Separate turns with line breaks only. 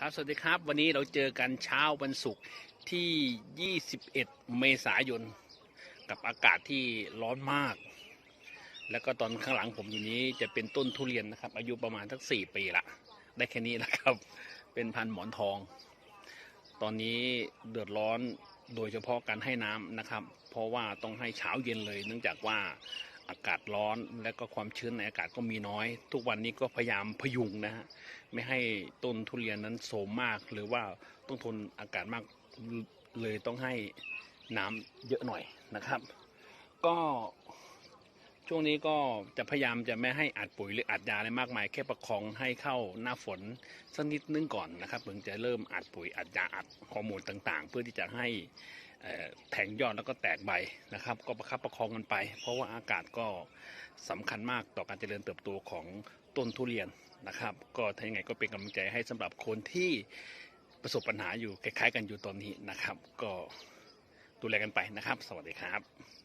ครับสวัสดีครับ วันนี้เราเจอกันเช้าวันศุกร์ที่ 21 เมษายน กับอากาศที่ร้อนมาก แล้วก็ตอนข้างหลังผมอยู่นี้จะเป็นต้นทุเรียนนะครับ อายุประมาณสักสี่ปีละได้แค่นี้นะครับ เป็นพันหมอนทอง ตอนนี้เดือดร้อนโดยเฉพาะการให้น้ำนะครับ เพราะว่าต้องให้เช้าเย็นเลย เนื่องจากว่า อากาศร้อนและก็ความชื้นในอากาศก็มีน้อย ทุกวันนี้ก็พยายามพยุงนะฮะไม่ให้ต้นทุเรียนนั้นโสมมากหรือว่าต้องทนอากาศมากเลยต้องให้น้ำเยอะหน่อยนะครับ ก็ช่วงนี้ก็จะพยายามจะไม่ให้อัดปุ๋ยหรืออัดยาอะไรมากมายแค่ประคองให้เข้าหน้าฝนสักนิดนึงก่อนนะครับถึงจะเริ่มอัดปุ๋ยอัดยาอัดฮอร์โมนต่างๆ เพื่อที่จะให้ แทงยอดแล้วก็แตกใบนะครับ ก็ประคับประคองกันไป เพราะว่าอากาศก็สำคัญมากต่อการเจริญเติบโตของต้นทุเรียนนะครับ ก็ถ้ายังไงก็เป็นกำลังใจให้สำหรับคนที่ประสบปัญหาอยู่คล้ายๆ กันอยู่ตอนนี้นะครับ ก็ดูแลกันไปนะครับ สวัสดีครับ